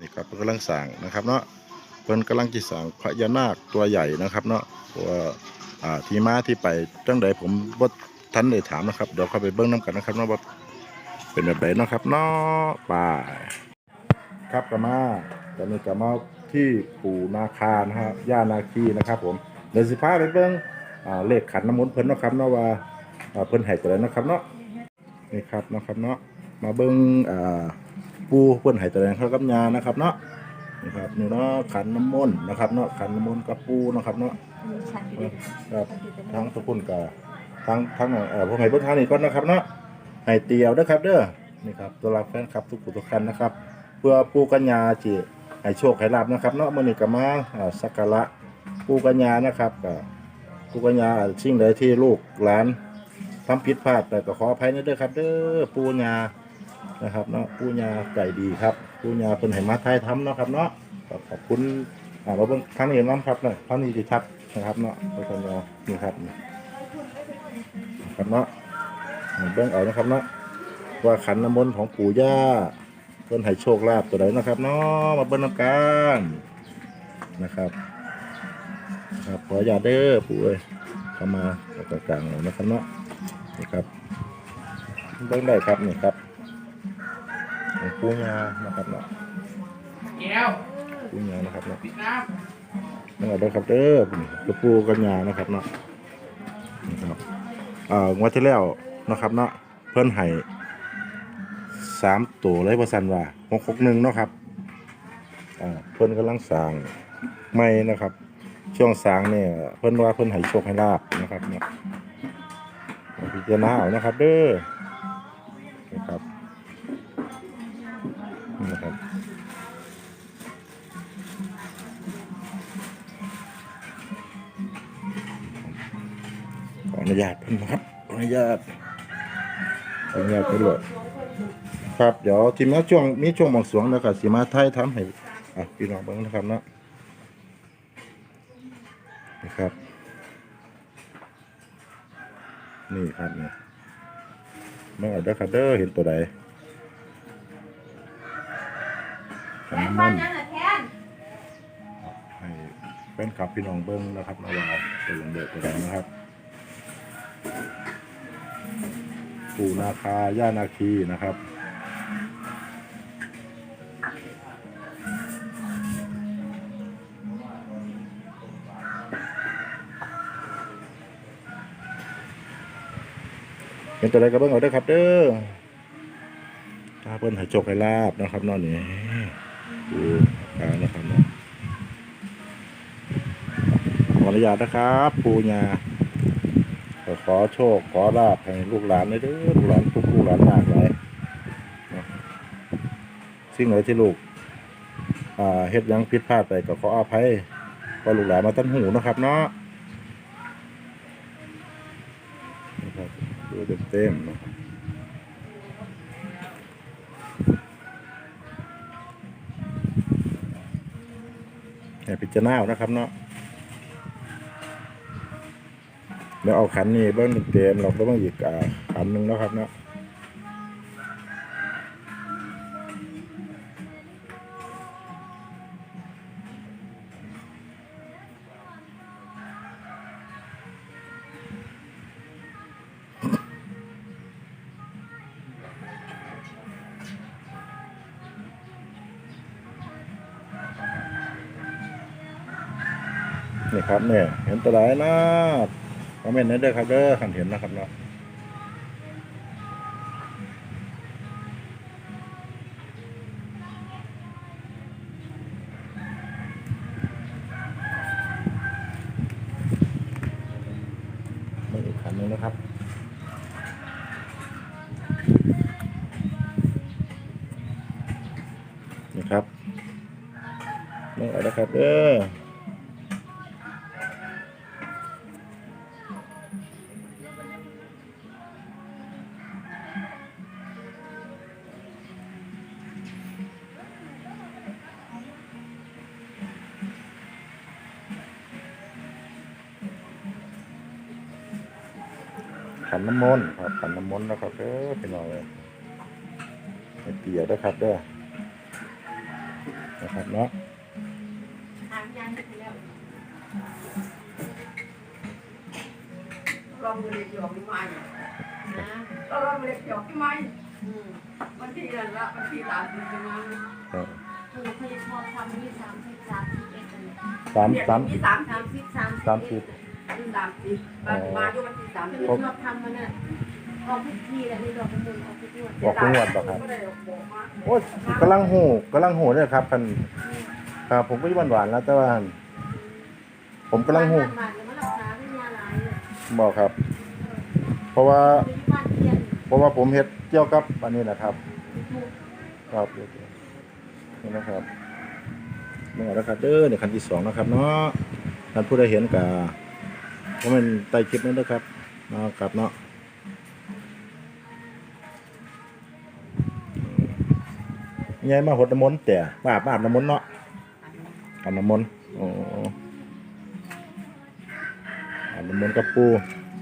นี่ครับเพิ่นกำลังสั่งนะครับเนาะเพิ่นกำลังจะสั่งพญานาคตัวใหญ่นะครับเนาะตัวอ่าที่มาที่ไปจังใดผมบ่ทันได้ถามนะครับเดี๋ยวเข้าไปเบิ่งนํกันนะครับเนาะว่าเป็นแบบไหนเนาะครับเนาะไป่าครับกลับมาตอนนี้กลับมาที่ปู่นาคานะฮะย่านาคีนะครับ ผมเดี๋ยวสิพาไปเบิ่งอ่าเลขขันน้ำมนต์เพิ่นเนาะครับเนาะว่าอ่าเพิ่นให้ตัวใดเนาะครับเนาะนี่ครับเนาะครับเนาะมาเบิ่งอ่า ปูเพิ่นให้แสดงเขากับยานะครับเนาะนี่ครับนี่เนาะขันน้ำมนต์นะครับเนาะขันน้ำมนต์กับปูนะครับเนาะมีชันอยู่ด้วยครับทั้งทุกคนกับทั้งทั้งเอ่อผมให้เบิ่งทางนี้ก่อนนะครับเนาะให้เตียวเด้อครับเด้อนี่ครับตัวรับแฟนคลับทุกผู้ทุกท่านนะครับ เพื่อปูกัญญาจิให้โชคให้ลาบนะครับเนาะมื้อนี้ก็มาอ่าสักการะปูกัญญานะครับก็ปูกัญญาสิ่งใดที่ลูกหลานทำผิดพลาดแต่ก็ขออภัยนะเด้อครับ เด้อปูญา นะครับเนาะผู้ญาใจดีครับผู้ญาเป็นไหมาไทยทำเนาะครับเนาะขอบคุณอ่าเราเบิ่งท่านนี้น้ำครับเนาะท่านนี้ดีครับนะครับเนาะไปกันเนาะนี่ครับนี่ครับเนาะเบิ่งเอานะครับเนาะว่าขันน้ำมนต์ของปู่ย่าเพิ่นให้โชคลาภตัวใดนะครับเนาะมาเบิ่งน้ำกันนะครับครับขออย่าเด้อปู่เอ้ยเข้ามาตรงกลางเลยนะครับเนาะนี่ครับเบิ่งได้ครับนี่ครับ ของปูงานะครับเนาะแก้วปูงานะครับเนาะปิดน้นั่นแหละเด้อครับเด้อปูปูกันยานะครับเนาะนะครับอ่างวดที่แล้วนะครับเนาะเพิ่นให้สามตัวเลยว่าสันว่าหกหกหนึ่งเนาะครับอ่าเพิ่นกำลังสร้างไม่นะครับ ช่วงสร้างเนี่ยเพิ่นว่าเพิ่นให้โชคให้ลาบนะครับเนาะพิจารณาเอานะครับ เด้อนะครับ ออนุญาตเพิ่นนะครับขออนุญาตขออนุญาตไปเลยครับเดี๋ยวทีมงานช่วงมีช่วงบางสวงนะครับสีมาไทยทำให้อะพี่น้องเบิ่งนะครับเนาะนี่ครับ นี่ครับนี่เมื่อเด้อครับเด้อเห็นตัวใดขันน้ำมันต์ให้แฟนคลับพี่น้องเบิ้งนะครับนะว่าตัวอย่างเด็กตัวใดนะครับ ปู่นาคาย่านาคีนะครับเป็นตัวใดก็เบิ้งเอาเด้อครับ เด้อถ้าเพิ่นให้โชคให้ลาบนะครับนอนนี่ดูตานะครับเนาะขออนุญาตนะครับ ปูญา ก็ขอโชค ขอลาบให้ลูกหลานได้เด้อลูกหลานทุกลูกหลานมากเลยสิ่งไหนที่ลูกเฮ็ดยังผิดพลาดไปก็ขออภัยก็ลูกหลานมาตั้งหูนะครับเนาะดูเต็มๆนะครับพิจารณาเอานะครับเนาะ เดี๋ยวเอาขันนี่เบิ้งเต็มเราก็ต้องอีกอขันหนึ่งแล้วครับเนาะนี่ครับเนี่ยเห็นตัวไหนนะ อมเมนต์นั้นด้วยครับเด้อขันเห็นนะครับเนาะมาอีกขันหนึงนะครับนี่ครับนี่เอาละครับเด้อ ขันน้ำมนต์ครับขันน้ำมนต์นะครับเด้อพี่น้องเลยให้เตียด้วยครับเด้อนะครับเนาะทางยันไปแล้วลองดูเล็กหยอกที่ไม้นะก็ลองเล็กหยอกที่ไม้อืมวันที่นั่นละวันที่หลานถึงจะมาครับคือพยาพอทำที่สามสิบสามสิบเอ็ดอันนี้สามสามมีสามสามสิบสามสามสิบ ถึงสามสิบมามาด้วยวันที่สามคือสิบชอบทำมันเนี่ยออกทุกทีแหละมีดอกกระมุนออกทุกงวดบอกคุณวัดบอกครับก็ได้บอกมาโอ้ยกำลังหูกำลังหูเนี่ยครับคันครับผมก็อยี่หวานๆแล้วแต่ว่าผมกำลังหูบ้านๆแล้วมันรักษาไม่มีอะไรเนี่ยบอกครับ เพราะว่ามีบ้านเทียนเพราะว่าผมเฮ็ดเกี่ยวกับอันนี้นะครับถูกครับนี่นะครับนี่นะครับเด้อในคันที่สองนะครับเนาะท่านผู้ใดเห็นกะก็มันใต้คลิปนั้นนะครับเนาะครับเนาะยายมาหดน้ำมนต์แต่มาอาบมาอาบน้ำมนต์เนาะอาบน้ำมนต์โอ้อาบน้ำมนต์กับปู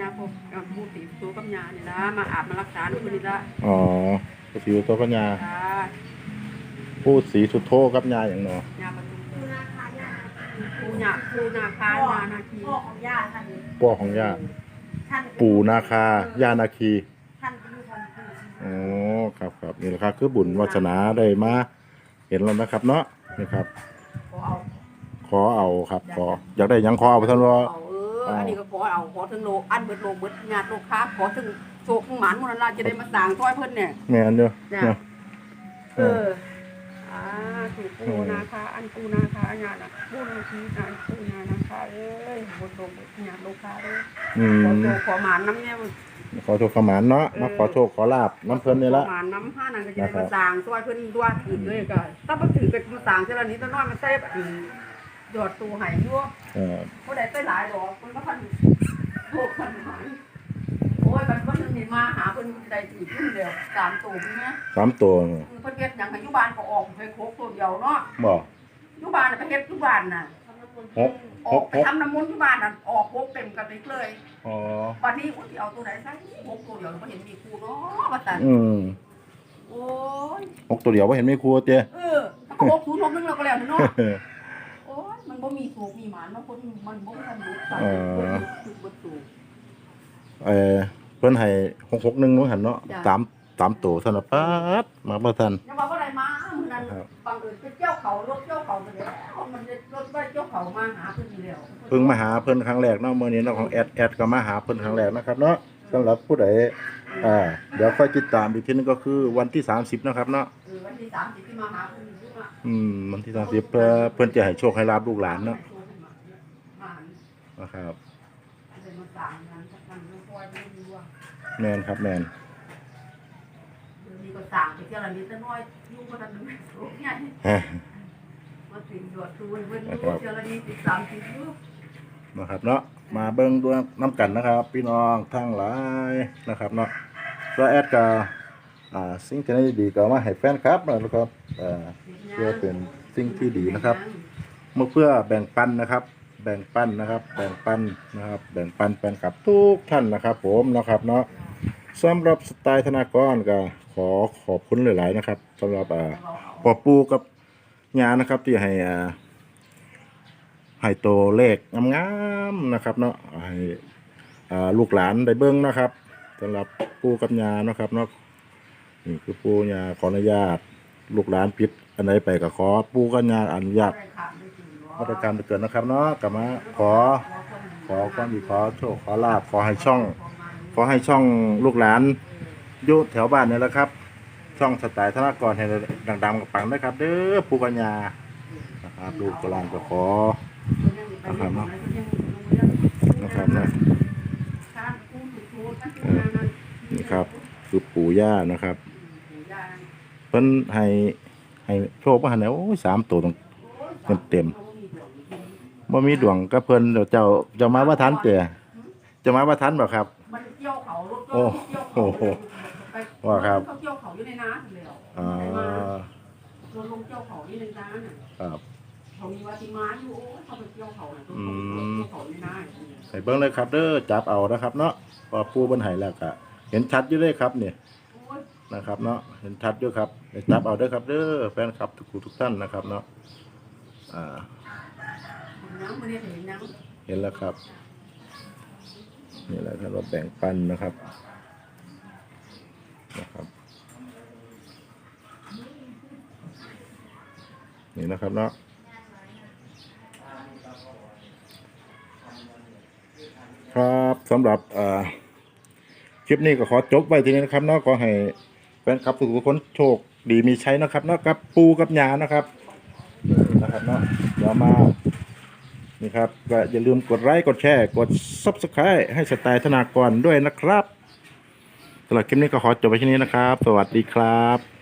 ยาพบกับผู้ตีตัวกับยาเนี่ยละมาอาบมารักษาดูคนนี้ละอ๋อก็สิวตัวกัญญาจ้า ปูสีสุดโทกับยาอย่างเนาะ ยาบำรุง คือนาคาญา ปู หยาปูนาคาพ่อนานาคีพ่อของย่าท่านป้อของยาท่านปู่นาคายานาคีท่านเป็นผู้ทำผู้อ๋อครับครับนี่แหละครับคือบุญวาสนาได้มาเห็นแล้วนะครับ เนาะนี่ครับ ขอเอาขอเอาครับ ขออยากได้หยังขอเอาไปท่านว่า เอาเอออันนี้ก็ขอเอาขอถึงโลอันเบิดโลเบิดญาติโลค้าขอถึงโชคถึงหมานมูลนิธิจะได้มาสร้างต้อยเพิ่นเนี่ยแม่นเด้อจ้ะเนาะ เอออ่า ถูกปูนาคาอันปูนาคาญาณะปูนาคีนานปูนานาคาเอ้ยบดโลบดญาติโลค้าเอ้ยอืขอมโชคขอหมานน้ำเนี่ยขอโชคขมานเนาะมาขอโชคขอลาบน้ำเพิ่นนี่ละ ขอหมานน้ำห้านั่นก็จะได้มาสร้างต้อยเพิ่นด้วยถือเลยก็ถ้าบ่ถือก็มาสร้างเท่านี้ตัวน้อยมาใส่แบบนี้ยอดตูให้ยั่วเออ บ่ได้ไปหลายดอกเพิ่นก็พันโชคพันหมาย โอ้ยมันเพิ่นนึงนี่มาหาเพิ่นได้ถือขึ้นเดียวสามตัวนี่นะสามตัวเนาะคือเพิ่นเฮ็ดหยังให้อยู่บ้านก็ออกไปโคกตัวเดียวเนาะบ่อยู่บ้านน่ะไปเฮ็ดอยู่บ้านน่ะทำน้ำมนต์หกออกไปทำน้ำมนต์ที่บ้านน่ะออกโคกเต็มกระติกเลยอ๋อวันนี้อุ้ยเอาตัวไหนซะโคกตัวเดียวบ่เห็นมีครูเนาะว่าแต่อืมโอ้ยหกตัวเดียวบ่เห็นมีครัวเตี้ยเออถ้าก็บอกศูนย์หกหนึงเราก็แล้วเนาะโอ้ยมันบ่มีสูกมีหมานเนาะคนมันบ่ทันรู้สัตว์เพิ่นถูกบ่สูก เออเพิ่นให้661นู้นหั่นเนาะจ้ะสามสามตัวซั่นน่ะป๊าดมาบ่ทัน ยังว่าบ่ได้มามื้อนั้นครับบังเอิญไปเจ้าเขารถเจ้าเขาไปแล้วมันจะรถไปเจ้าเขามาหาเพิ่นอยู่แล้วเพิ่งมาหาเพิ่นครั้งแรกเนาะมื้อนี้เนาะของแอดแอดก็มาหาเพิ่นครั้งแรกนะครับเนาะสำหรับผู้ใดอ่าเดี๋ยวค่อยติดตามอีกทีนึงก็คือวันที่ 30นะครับเนาะเออวันที่30ที่มาหาเพิ่นอยู่ว่าอืมวันที่30เพื่อเพิ่นจะให้โชคให้ลาบลูกหลานเนาะมานะครับ เลยมาสั่งงานสักวันแล้วคอยไม่รู้ว่า แม่นครับแม่นเดี๋ยวนี้ก็สั่งไปเจ้าละนิดน้อยอยู่บ่ทันได้โอ้ยใหญ่ฮะมาถึงยอดทูนเพิ่นอยู่เจ้าละนิดสิ30อยู่นะครับเนาะมาเบิ่งด้วยน้ำกันนะครับ พี่น้องทั้งหลายนะครับเนาะแล้วแอดก็อ่าสิ่งที่ดีก็เอามาให้แฟนครับนะครับอ่าเพื่อเป็นสิ่งที่ดีนะครับเมื่อเพื่อแบ่งปันนะครับ แบ่งปันนะครับ แบ่งปันนะครับ แบ่งปันแฟนคลับทุกท่านนะครับ ผมนะครับเนาะ สำหรับสไตล์ธนากรก็ขอขอบคุณหลาย ๆ นะครับสำหรับอ่าปอปูกับงานนะครับ ที่ให้อ่าให้โตวเลขงามๆนะครับ เนาะให้อ่าลูกหลานได้เบิ้งนะครับสำหรับปูกับยานะครับเนาะนี่คือปูยาขออนุญาต ลูกหลานผิดอันไหนไปก็ขอปูกับยาอนุญาตมาตรการเกิดนะครับเนาะกลับมาขอ ขอความดีขอโชคขอลาบขอให้ช่อง ขอให้ช่องลูกหลานอยู่แถวบ้านเนี่ยแหละครับ ช่องสไตล์ธนากรให้ดังๆกับปังนะครับ เด้อปูกัญญานะครับลูกกลานก็ขอนะครับเนาะนะครับนะนี่ครับ คือปู่ย่านะครับ เพิ่นให้ให้โชคว่าหันเนี่ยโอ้ยสามตัวตรงเต็มๆบ่มีดวงกับเพิ่นเดี๋ยวเจ้าเจ้ามาว่าทันเตะจะมาว่าทันบ่ครับ โอ้โหว่าครับเขาเกี่ยวเขาอยู่ในน้ำเลยอ่าตัวลงเกี่ยวเขาอยู่ในน้ำน่ะครับเขามีวาติมาอยู่โอ้เขาไปเกี่ยวเขาน่ะตัวอืเขาเกี่ยวเขาในน้ำให้เบิ่งเลยครับเด้อจับเอานะครับ เนาะพอปู่เพิ่นให้แล้วก็เห็นชัดอยู่เลยครับเนี่ยนะครับเนาะเห็นชัดด้วยครับไปจับเอาเด้อครับเด้อแฟนคลับทุกทุกท่านนะครับเนาะอ่าเห็นแล้วครับ นี่แหละครับเราแบ่งปันนะครับนะครับนี่นะครับเนาะครับสำหรับอ่าคลิปนี้ก็ขอจบไว้ทีนี้นะครับเนาะขอให้แฟนคลับทุกคนโชคดีมีใช้นะครับเนาะกับปูกับยานะครับนะครับเนาะเดี๋ยวมา นี่ครับก็อย่าลืมกดไลค์กดแชร์กด Subscribe ให้สไตล์ธนากรด้วยนะครับสำหรับคลิปนี้ก็ขอจบไปที่นี้นะครับ สวัสดีครับ